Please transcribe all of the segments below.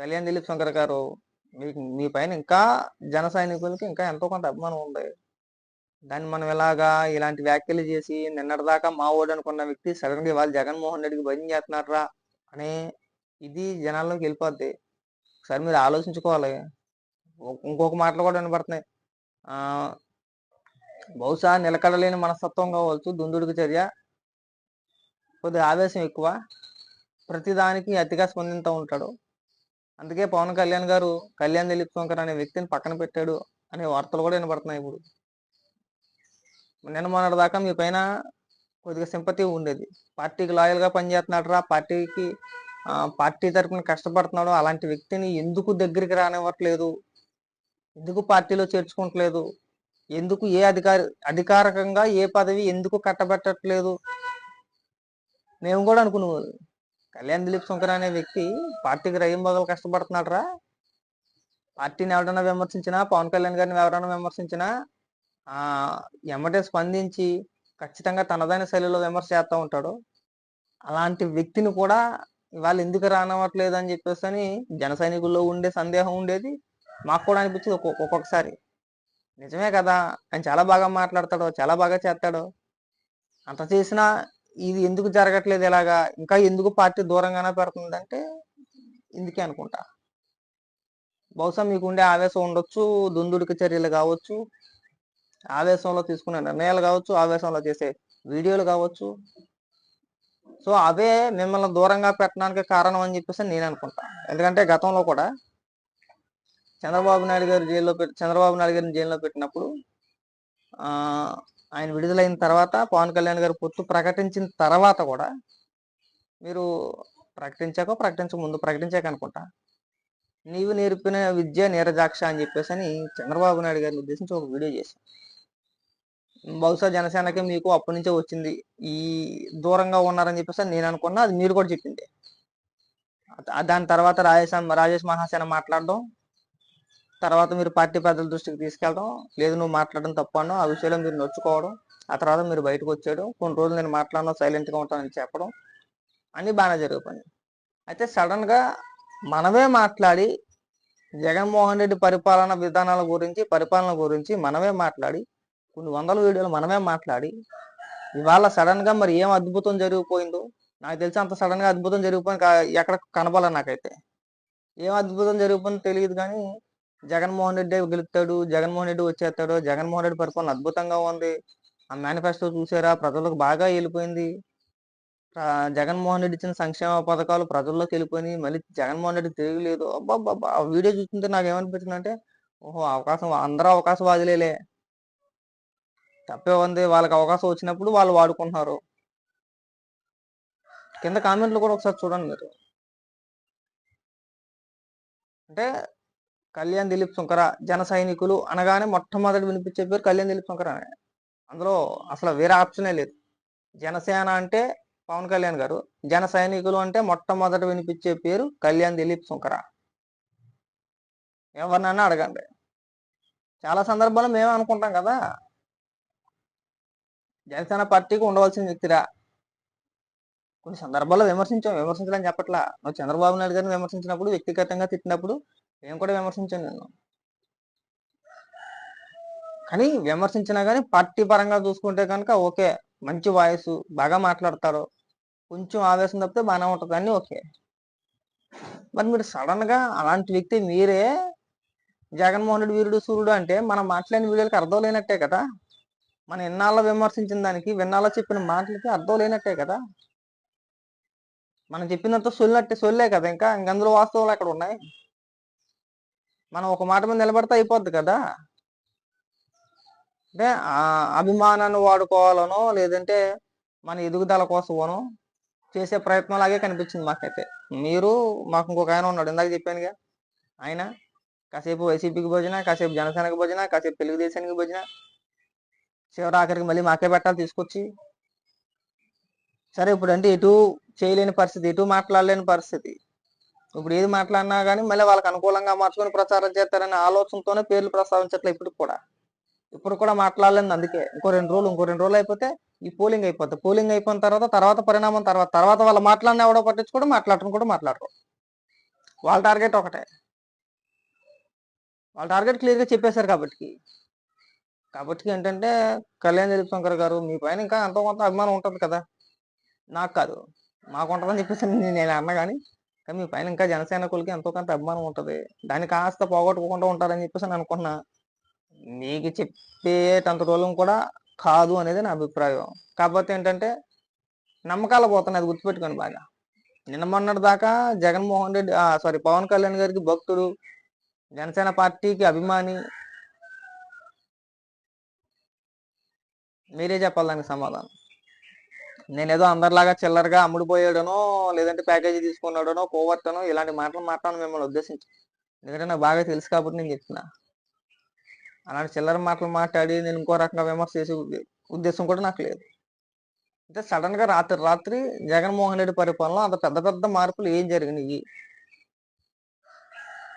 కళ్యాణ్ దిలీప్ శంకర్ గారు మీకు మీ పైన ఇంకా జన సైనికులకి ఇంకా ఎంతో కొంత అభిమానం ఉంది. దాన్ని మనం ఇలాగా ఇలాంటి వ్యాఖ్యలు చేసి నిన్నటిదాకా మా ఓడు అనుకున్న వ్యక్తి సడన్గా ఇవాళ జగన్మోహన్ రెడ్డికి భయం చేస్తున్నారా అనే ఇది జనాల్లోకి వెళ్ళిపోద్ది. ఒకసారి మీరు ఆలోచించుకోవాలి. ఇంకొక మాటలు కూడా వినపడుతున్నాయి ఆ బహుశా నిలకడలేని మనస్తత్వం కావచ్చు దుందుడికి చర్య. కొద్దిగా ఆవేశం ఎక్కువ. ప్రతిదానికి అతిగా స్పందిస్తూ ఉంటాడు. అందుకే పవన్ కళ్యాణ్ గారు కళ్యాణ్ దిలీప్ శంకర్ అనే వ్యక్తిని పక్కన పెట్టాడు అనే వార్తలు కూడా వినపడుతున్నాయి ఇప్పుడు. నిన్న మొన్నటి దాకా మీ పైన కొద్దిగా సింపతి ఉండేది. పార్టీకి లాయల్గా పనిచేస్తున్నాడు రా పార్టీకి పార్టీ తరపున కష్టపడుతున్నాడు అలాంటి వ్యక్తిని ఎందుకు దగ్గరికి రానివ్వట్లేదు? ఎందుకు పార్టీలో చేర్చుకోవట్లేదు ఎందుకు ఏ అధికారి అధికారికంగా ఏ పదవి ఎందుకు కట్టబెట్టట్లేదు? మేము కూడా అనుకున్నాము కళ్యాణ్ దిలీప్ శంకర్ అనే వ్యక్తి పార్టీకి రయ్యం బదులు కష్టపడుతున్నాడు రా పార్టీని ఎవరైనా విమర్శించినా పవన్ కళ్యాణ్ గారిని ఎవరైనా విమర్శించినా ఆ ఎమ్మటే స్పందించి ఖచ్చితంగా తనదైన శైలిలో విమర్శ చేస్తూ ఉంటాడు. అలాంటి వ్యక్తిని కూడా ఇవాళ ఎందుకు రానవ్వట్లేదు అని చెప్పేసి అని జన సైనికుల్లో ఉండే సందేహం ఉండేది. మాకు కూడా అనిపించింది ఒక్కొక్కసారి. నిజమే కదా ఆయన చాలా బాగా మాట్లాడతాడు చాలా బాగా చేస్తాడు. అంత చేసినా ఇది ఎందుకు జరగట్లేదు ఇలాగా ఇంకా ఎందుకు పార్టీ దూరంగానే పెడుతుందంటే ఇందుకే అనుకుంటా. బహుశా మీకు ఉండే ఆవేశం ఉండొచ్చు దుందుడికి చర్యలు కావచ్చు ఆవేశంలో తీసుకునే నిర్ణయాలు కావచ్చు ఆవేశంలో చేసే వీడియోలు కావచ్చు. సో అవే మిమ్మల్ని దూరంగా పెట్టడానికి కారణం అని చెప్పేసి నేను అనుకుంటా. ఎందుకంటే గతంలో కూడా చంద్రబాబు నాయుడు గారు జైల్లో పెట్టి చంద్రబాబు నాయుడు గారిని జైల్లో పెట్టినప్పుడు ఆయన విడుదలైన తర్వాత పవన్ కళ్యాణ్ గారు పొత్తు ప్రకటించిన తర్వాత కూడా మీరు ప్రకటించాక ప్రకటించక ముందు ప్రకటించాక అనుకుంటా. నీవు నేర్పిన విద్య నీరజాక్ష అని చెప్పేసి అని చంద్రబాబు నాయుడు గారిని ఉద్దేశించి ఒక వీడియో చేశాను బహుశా జనసేనకి మీకు అప్పటి నుంచే వచ్చింది. ఈ దూరంగా ఉన్నారని చెప్పేసి అని నేను అనుకున్నా అది మీరు కూడా చెప్పింది దాని తర్వాత రాజేశ్ రాజేష్ మహాసేన మాట్లాడడం తర్వాత మీరు పార్టీ పెద్దల దృష్టికి తీసుకెళ్ళడం లేదు నువ్వు మాట్లాడడం తప్పను ఆ విషయంలో మీరు నొచ్చుకోవడం ఆ తర్వాత మీరు బయటకు వచ్చేయడం కొన్ని రోజులు నేను మాట్లాడడం సైలెంట్గా ఉంటానని చెప్పడం అని బాగానే జరిగిపోయింది అయితే సడన్గా మనమే మాట్లాడి జగన్మోహన్ రెడ్డి పరిపాలన విధానాల గురించి పరిపాలన గురించి మనమే మాట్లాడి కొన్ని వందల వీడియోలు మనమే మాట్లాడి ఇవాళ సడన్గా మరి ఏం అద్భుతం జరిగిపోయిందో నాకు తెలిసి అంత సడన్గా అద్భుతం జరిగిపోయింది ఎక్కడ కనపడాలి నాకైతే. ఏం అద్భుతం జరిగిపోయిందో తెలియదు కానీ జగన్మోహన్ రెడ్డి గెలుస్తాడు జగన్మోహన్ రెడ్డి వచ్చేస్తాడు జగన్మోహన్ రెడ్డి పరిపాలన అద్భుతంగా ఉంది. ఆ మేనిఫెస్టో చూసారా? ప్రజలకు బాగా వెళ్ళిపోయింది జగన్మోహన్ రెడ్డి ఇచ్చిన సంక్షేమ పథకాలు ప్రజల్లోకి వెళ్ళిపోయినాయి మళ్ళీ జగన్మోహన్ రెడ్డి తిరగలేదు అబ్బాబ్బా ఆ వీడియో చూస్తుంటే నాకు ఏమనిపించింది అంటే ఓహో! అవకాశం అందరూ అవకాశవాదులేలే. తప్పే ఉంది. వాళ్ళకి అవకాశం వచ్చినప్పుడు వాళ్ళు వాడుకుంటున్నారు. కింద కామెంట్లు కూడా ఒకసారి చూడండి మీరు. అంటే కళ్యాణ్ దిలీప్ శంకర జన సైనికులు అనగానే మొట్టమొదటి వినిపించే పేరు కళ్యాణ్ దిలీప్ శంకర అనే. అందులో అసలు వేరే ఆప్షనే లేదు. జనసేన అంటే పవన్ కళ్యాణ్ గారు జన సైనికులు అంటే మొట్టమొదటి వినిపించే పేరు కళ్యాణ్ దిలీప్ శంకర. ఎవరినన్నా అడగండి. చాలా సందర్భాల్లో మేమే అనుకుంటాం కదా. జనసేన పార్టీకి ఉండవలసిన వ్యక్తిరా? కొన్ని సందర్భాల్లో విమర్శించాం విమర్శించాలని చెప్పట్లా. నువ్వు చంద్రబాబు నాయుడు గారిని విమర్శించినప్పుడు వ్యక్తిగతంగా తిట్టినప్పుడు నేను కూడా విమర్శించాను నేను కానీ విమర్శించినా కానీ పార్టీ పరంగా చూసుకుంటే కనుక ఓకే మంచి వాయిస్ బాగా మాట్లాడతారు. కొంచెం ఆవేశం తప్పితే బాగానే ఉంటుంది అని ఓకే. మరి మీరు సడన్గా అలాంటి వ్యక్తి మీరే జగన్మోహన్ రెడ్డి వీరుడు సూర్యుడు అంటే మనం మాట్లాడిన వీడియోలకి అర్థం లేనట్టే కదా. మనం ఎన్నాళ్ళ విమర్శించిన దానికి విన్నాళ్ళ చెప్పిన మాటలకి అర్థం లేనట్టే కదా. మనం చెప్పినంత సొల్లినట్టే సొల్లే కదా ఇంకా. ఇంకందులో వాస్తవాలు అక్కడ ఉన్నాయి? మనం ఒక మాట మీద నిలబడితే అయిపోద్ది కదా? అంటే ఆ అభిమానాన్ని వాడుకోవాలనో లేదంటే మన ఎదుగుదల కోసమోనో చేసే ప్రయత్నం లాగే కనిపించింది మాకైతే. మీరు మాకు ఇంకొక ఆయన ఉన్నాడు. ఇందాక చెప్పానుగా. ఆయన కాసేపు వైసీపీకి భోజన కాసేపు జనసేనకి భోజన కాసేపు తెలుగుదేశానికి భోజన. చివరి ఆఖరికి మళ్ళీ మాకే పెట్టాలి తీసుకొచ్చి. సరే ఇప్పుడు అంటే ఎటు చేయలేని పరిస్థితి ఎటు మాట్లాడలేని పరిస్థితి. ఇప్పుడు ఏది మాట్లాడినా కానీ మళ్ళీ వాళ్ళకి అనుకూలంగా మార్చుకొని ప్రచారం చేస్తారనే ఆలోచనతోనే పేర్లు ప్రస్తావించట్లే ఇప్పుడు కూడా. ఇప్పుడు కూడా మాట్లాడలేదు అందుకే. ఇంకో రెండు రోజులు ఇంకో రెండు రోజులు అయిపోతే ఈ పోలింగ్ అయిపోతుంది పోలింగ్ అయిపోయిన తర్వాత తర్వాత పరిణామం తర్వాత తర్వాత వాళ్ళు మాట్లాడిన ఎవడో పట్టించుకోవడం మాట్లాడటం కూడా మాట్లాడరు. వాళ్ళ టార్గెట్ ఒకటే. వాళ్ళ టార్గెట్ క్లియర్గా చెప్పేశారు కాబట్టి కాబట్టి ఏంటంటే కళ్యాణ్ దిలీప్ శంకర్ గారు మీ పైన ఇంకా ఎంతో కొంత అభిమానం ఉంటుంది కదా. నాకు కాదు. మాకు ఉంటుందని చెప్పేసి నేను నేను అన్నా కానీ కానీ మీ పైన ఇంకా జనసేనకులకి ఎంతో కొంత అభిమానం ఉంటుంది. దాన్ని కాస్త పోగొట్టుకోకుండా ఉంటారని చెప్పేసి నేను అనుకున్నా నీకు చెప్పేటంత రోజులు కూడా కాదు అనేది నా అభిప్రాయం. కాకపోతే ఏంటంటే నమ్మకాలు పోతున్నాయి. అది గుర్తుపెట్టుకోండి బాగా. నిన్న మొన్నటి దాకా జగన్మోహన్ రెడ్డి సారీ పవన్ కళ్యాణ్ గారికి భక్తుడు జనసేన పార్టీకి అభిమాని. మీరే చెప్పాలి దానికి సమాధానం. నేనేదో అందరిలాగా చిల్లరగా అమ్ముడుపోయాడనో లేదంటే ప్యాకేజీ తీసుకున్నాడనో కోవర్తనో ఇలాంటి మాటలు మాట్లాడను మిమ్మల్ని ఉద్దేశించి. ఎందుకంటే నాకు బాగా తెలుసు కాబట్టి నేను చెప్తున్నా అలాంటి చిల్లర మాటలు మాట్లాడి నేను ఇంకో రకంగా విమర్శ చేసే ఉద్దేశం కూడా నాకు లేదు. అంటే సడన్గా రాత్రి రాత్రి జగన్మోహన్ రెడ్డి పరిపాలనలో అంత పెద్ద పెద్ద మార్పులు ఏం జరిగినాయి?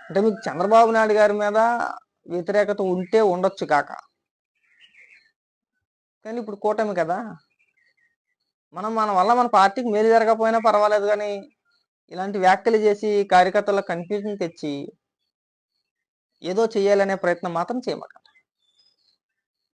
అంటే మీకు చంద్రబాబు నాయుడు గారి మీద వ్యతిరేకత ఉంటే ఉండొచ్చు కాక. కానీ ఇప్పుడు కూటమి కదా? మనం మన వల్ల మన పార్టీకి మేలు జరగకపోయినా పర్వాలేదు కానీ ఇలాంటి వ్యాఖ్యలు చేసి కార్యకర్తల కన్ఫ్యూజన్ తెచ్చి ఏదో చేయాలనే ప్రయత్నం మాత్రం చేయమాక.